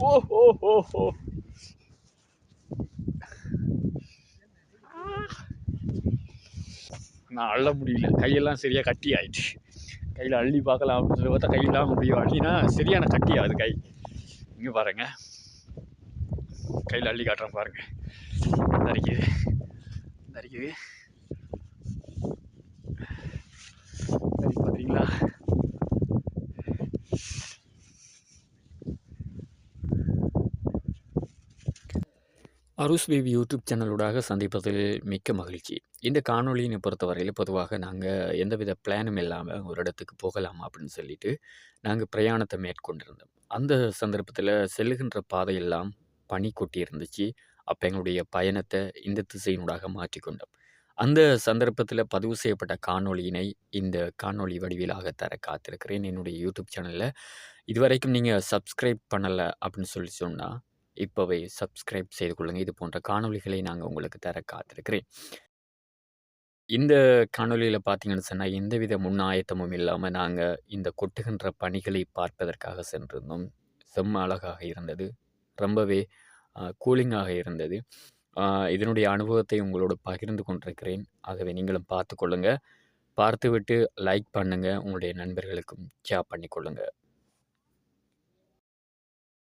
ஓ ஓ ஓ ஓ நான் அள்ள முடியல. கையெல்லாம் சரியாக கட்டி ஆயிடுச்சு கையில் அள்ளி பார்க்கலாம் அப்படின்னு சொல்லி பார்த்தா கையெல்லாம் முடியும் அள்ளினா சரியான கட்டி ஆகுது கை. இங்கே பாருங்க. கையில் அள்ளி காட்டுறேன் பாருங்க. தரிக்குது தரிக்குது சரி பார்த்தீங்களா அருஸ் பேபி யூடியூப் சேனலூடாக சந்திப்பதில் மிக்க மகிழ்ச்சி. இந்த காணொலியினை பொறுத்தவரையில் பொதுவாக நாங்கள் எந்தவித பிளானும் இல்லாமல் ஒரு இடத்துக்கு போகலாம் அப்படின்னு சொல்லிட்டு நாங்கள் பிரயாணத்தை மேற்கொண்டிருந்தோம். அந்த சந்தர்ப்பத்தில் செல்லுகின்ற பாதையெல்லாம் பனி கொட்டி இருந்துச்சு அப்போ எங்களுடைய பயணத்தை இந்த திசையினூடாக மாற்றிக்கொண்டோம். அந்த சந்தர்ப்பத்தில் பதிவு செய்யப்பட்ட காணொளியினை இந்த காணொளி வடிவிலாக தர காத்திருக்கிறேன். என்னுடைய யூடியூப் சேனலில் இதுவரைக்கும் நீங்கள் சப்ஸ்கிரைப் பண்ணலை அப்படின்னு சொல்லி சொன்னால் இப்போவே சப்ஸ்கிரைப் செய்து கொள்ளுங்கள் இது போன்ற காணொளிகளை நாங்கள் உங்களுக்கு தர காத்திருக்கிறேன். இந்த காணொளியில் பார்த்தீங்கன்னு சொன்னால் எந்தவித முன்னாயத்தமும் இல்லாமல் நாங்கள் இந்த கொட்டுகின்ற பணிகளை பார்ப்பதற்காக சென்றிருந்தோம். செம்ம அழகாக இருந்தது. ரொம்பவே கூலிங்காக இருந்தது. இதனுடைய அனுபவத்தை உங்களோடு பகிர்ந்து கொண்டிருக்கிறேன். ஆகவே நீங்களும் பார்த்து கொள்ளுங்கள் பார்த்துவிட்டு லைக் பண்ணுங்கள் உங்களுடைய நண்பர்களுக்கும் ஷேர் பண்ணிக்கொள்ளுங்க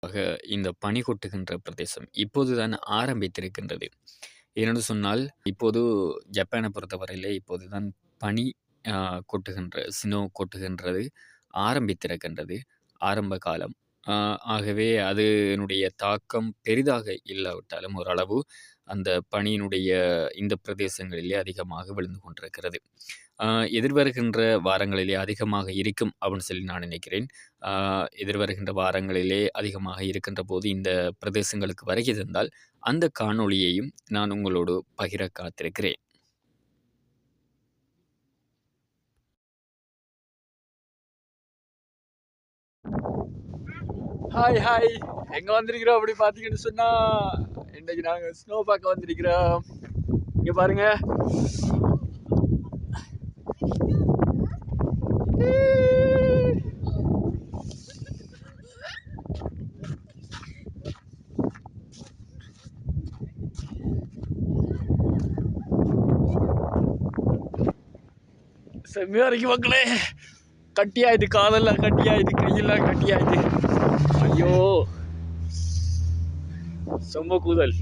ஆக இந்த பனி கொட்டுகின்ற பிரதேசம் இப்போதுதான் ஆரம்பித்திருக்கின்றது. ஏனென்று சொன்னால் இப்போது ஜப்பானை பொறுத்தவரையிலே இப்போதுதான் பனி கொட்டுகின்ற ஸ்னோ கொட்டுகின்றது ஆரம்பித்திருக்கின்றது ஆரம்ப காலம். ஆகவே அதனுடைய தாக்கம் பெரிதாக இல்லாவிட்டாலும் ஓரளவு அந்த பனியினுடைய இந்த பிரதேசங்களிலே அதிகமாக விழுந்து கொண்டிருக்கிறது. எதிர்வருகின்ற வாரங்களிலே அதிகமாக இருக்கும் அப்படின்னு சொல்லி நான் நினைக்கிறேன். ஆஹ், எதிர்வருகின்ற வாரங்களிலே அதிகமாக இருக்கின்ற போது இந்த பிரதேசங்களுக்கு வருகை தந்தால் அந்த காணொளியையும் நான் உங்களோடு பகிர காத்திருக்கிறேன். ஹாய் ஹாய் எங்க வந்திருக்கிறோம் அப்படி பாத்தீங்கன்னு சொன்னா இன்னைக்கு நாங்க ஸ்னோ பார்க்க வந்திருக்கிறோம். இங்க பாருங்க. செம்மையாக இருக்கு மக்களே. கட்டியாயிட்டு காலெல்லாம் கட்டியாயிட்டு கையெல்லாம் கட்டியாயிட்டு ஐயோ. செம்ம கூதல்.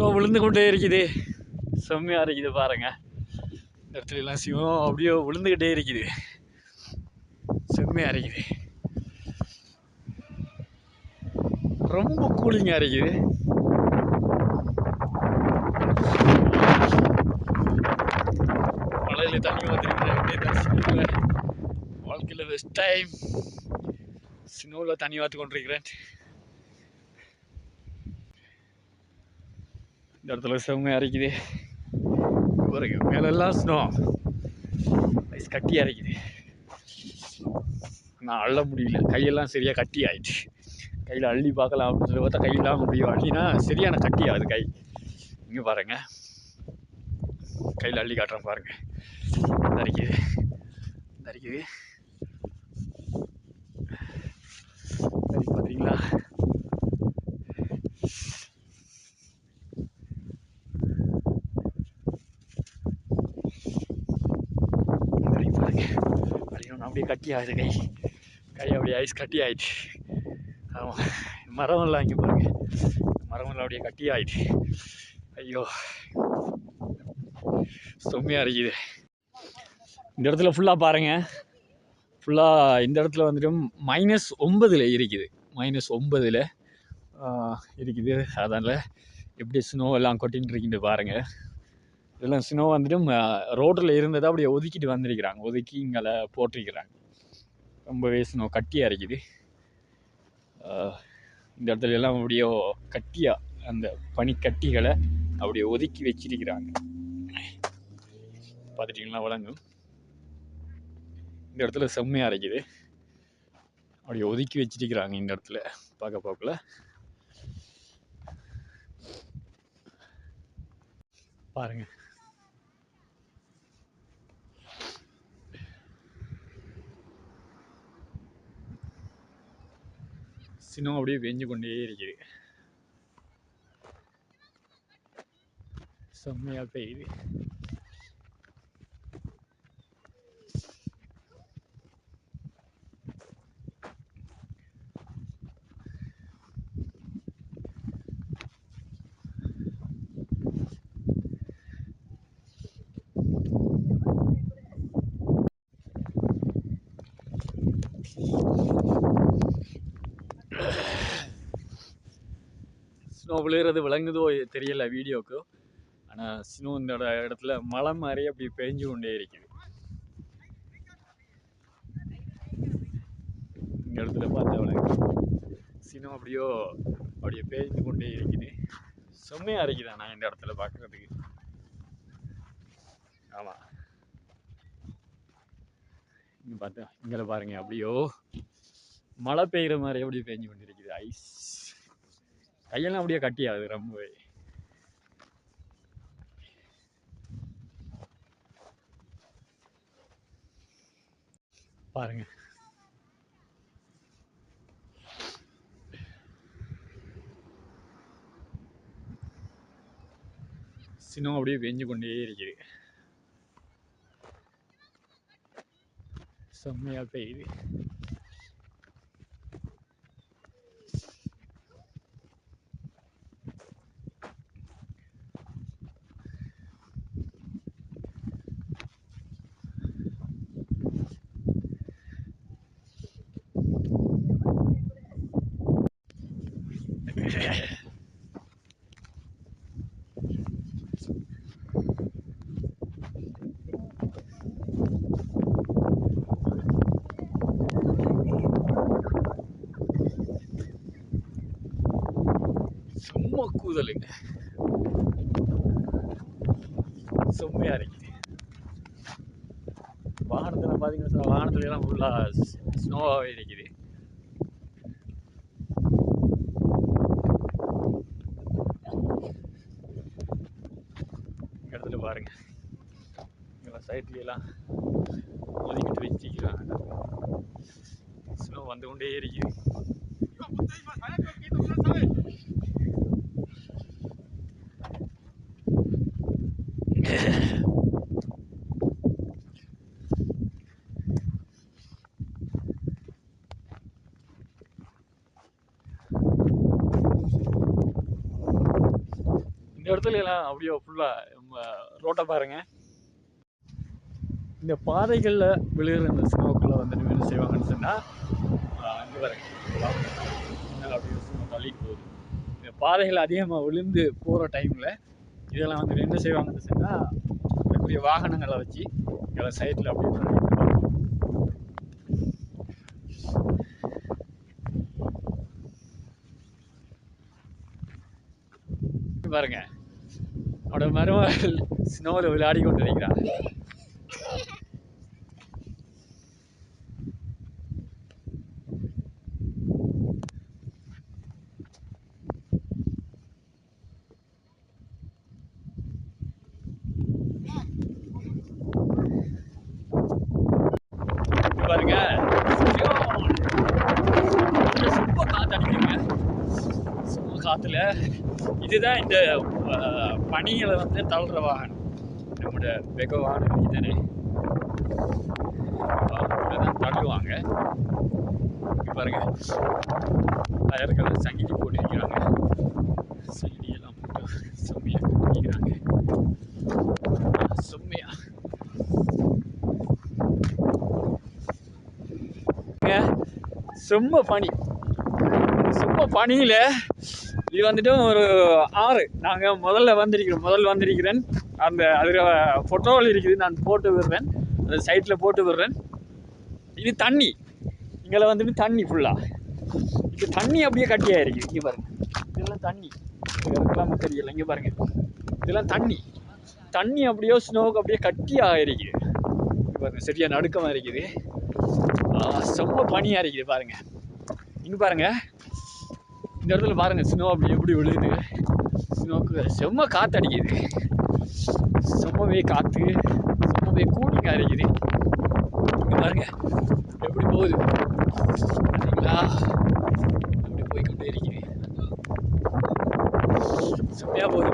ஸ்னோ விழுந்து கொண்டே இருக்குது. செம்மையா இருக்குது பாருங்க. இந்த இடத்துல எல்லாம் சிவம் அப்படியே விழுந்துக்கிட்டே இருக்குது. செம்மையா இருக்குது. ரொம்ப கூலிங்கா இருக்குது. மழையில தண்ணி வந்துருக்கிறேன் வாழ்க்கையில் ஃபஸ்ட் டைம் ஸ்னோவில் தண்ணி வாத்து கொண்டிருக்கிறேன். இந்த இடத்துல செம்மையா இருக்குது பாருங்க மேலெல்லாம் ஸ்னோ ஐஸ் கட்டி அரைக்குது. நான் அள்ள முடியல. கையெல்லாம் சரியாக கட்டி ஆயிடுச்சு. கையில் அள்ளி பார்க்கலாம் அப்படின்னு சொல்லி பார்த்தா கையெல்லாம் முடியும் அள்ளினா சரியான கட்டி ஆகுது கை. இங்கே பாருங்க. கையில் அள்ளி காட்டுறேன் பாருங்க. நரிக்குது நரிக்குது சரி பார்த்தீங்களா சரி பாருங்க ஐயோ நான் அப்படியே கட்டி ஆகுது கை. கை அப்படியே ஐஸ் கட்டி ஆயிடுச்சு. ஆமாம் மரமெல்லாம் இங்கே பாருங்க. மரமெல்லாம் அப்படியே கட்டி ஆயிடுச்சு. ஐயோ செம்மையாக இருக்குது. இந்த இடத்துல ஃபுல்லாக பாருங்கள் ஃபுல்லாக இந்த இடத்துல வந்துட்டு மைனஸ் ஒன்பதில் இருக்குது. மைனஸ் ஒன்பதில் இருக்குது. அதனால் எப்படி ஸ்னோ எல்லாம் கொட்டின்னு இருக்குது பாருங்கள் இதெல்லாம் ஸ்னோ வந்துட்டு ரோட்டில் இருந்ததை அப்படியே ஒதுக்கிட்டு வந்திருக்கிறாங்க. ஒதுக்கி இங்கே போட்டிருக்கிறாங்க. ரொம்பவே ஸ்னோ கட்டியாக இருக்குது. இந்த இடத்துல எல்லாம் அப்படியோ கட்டியாக அந்த பனிக்கட்டிகளை அப்படியே ஒதுக்கி வச்சிருக்கிறாங்க. பார்த்துட்டிங்களா? வழங்கும். இந்த இடத்துல செம்மையாக இருக்குது. அப்படி ஒதுக்கி வச்சிருக்கிறாங்க இந்த இடத்துல பார்க்க பார்க்கல. பாருங்கள் சினம் அப்படியே வெஞ்சு கொண்டே இருக்குது. செம்மையா பெய்யுது. ஸ்னோ விழுகிறது விளங்குதோ தெரியல வீடியோக்கு. ஆனால் ஸ்னோ இந்த இடத்துல மழை மாதிரி அப்படி பெஞ்சு கொண்டே இருக்குது இந்த இடத்துல பார்த்தா விளங்கு. சினம் அப்படியோ அப்படியே பெய்ஞ்சு கொண்டே இருக்குது. செம்மையாக இருக்குது நான் இந்த இடத்துல பார்க்குறதுக்கு. ஆமாம் இங்கே பார்த்தா இங்கே பாருங்க அப்படியோ மழை பெய்கிற மாதிரி அப்படியே பெஞ்சு கொண்டிருக்குது ஐஸ். கையெல்லாம் அப்படியே கட்டியாது ரொம்பவே. பாருங்க. சினம் அப்படியே பெஞ்சு கொண்டே இருக்குது. செம்மையா பெய்யுது. செம்ம கூதலுங்க செம்மையா இருக்குது வாகனத்துல பாத்தீங்கன்னா வானத்துல எல்லாம் ஃபுல்லா ஸ்னோவாகவே இருக்குது இடத்துல பாருங்க இங்கெல்லாம் சைட்ல எல்லாம் ஒதுக்கிட்டு வச்சிருக்கிறாங்க ஸ்னோ வந்து கொண்டே இருக்குது இந்த இடத்துல எல்லாம் அப்படியே ஃபுல்லா ரோட்டை பாருங்க. இந்த பாதைகளில் விழுகிற இந்த ஸ்மோக்கில் வந்து என்ன செய்வாங்கன்னு சொன்னால் இங்கே பாருங்க. மேலே அப்படியே snow தள்ளிட்டு போகுது. இந்த பாதைகள் அதிகமாக விழுந்து போகிற டைமில் இதெல்லாம் வந்து என்ன செய்வாங்கன்னு சொன்னால் இருக்கக்கூடிய வாகனங்களை வச்சு இங்கே சைட்டில் அப்படியே தள்ளிட்டு போவாங்க. இங்க பாருங்க. அவனோட மருமகள் ஸ்னோவில் விளையாடி கொண்டு இருக்கிறான் இங்க பாருங்க ரொம்ப காத்தடிக்குங்க சும்மா காத்துல இதுதான் இந்த பனிகளை வந்து தள்ளுற வாகனம். நம்முடைய வெக வாகனம் தான் தள்ளுவாங்க. பாருங்க. டயர்கள் சங்கிலி போட்டிருக்கிறாங்க. சங்கிலியெல்லாம் போட்டு செம்மையாக கட்டிக்கிறாங்க செம்மையாக செம்ம பனி. செம்ம பனியில் இது வந்துட்டு ஒரு ஆறு. நாங்கள் முதல்ல வந்திருக்கிறோம். முதல்ல வந்திருக்கிறேன். அந்த அதில் ஃபோட்டோவில் இருக்குது. நான் போட்டு விடுறேன். அந்த சைட்டில் போட்டு விடுறேன். இது தண்ணி. இங்கே வந்துட்டு தண்ணி ஃபுல்லாக இது தண்ணி அப்படியே கட்டியாக இருக்குது இங்கே பாருங்கள் இதெல்லாம் தண்ணி. இதெல்லாம் தெரியல. இங்கே பாருங்கள் இதெல்லாம் தண்ணி. தண்ணி அப்படியே ஸ்னோவுக்கு அப்படியே கட்டியாக இருக்குது பாருங்கள் சரியாக நடுக்கமாக இருக்குது. ரொம்ப செம்ம பனியாக இருக்குது. பாருங்கள் இங்கே பாருங்கள் இந்த இடத்துல பாருங்கள் ஸ்னோ அப்படி எப்படி விழுகுது ஸ்னோக்கு செம்ம காற்று அடிக்குது. செம்மவே காற்று செம்மவே கூலிங்காக இருக்குது இங்கே பாருங்க எப்படி போகுது? பார்த்தீங்களா அப்படி போய்கொண்டே இருக்குது. செம்மையாக போகுது.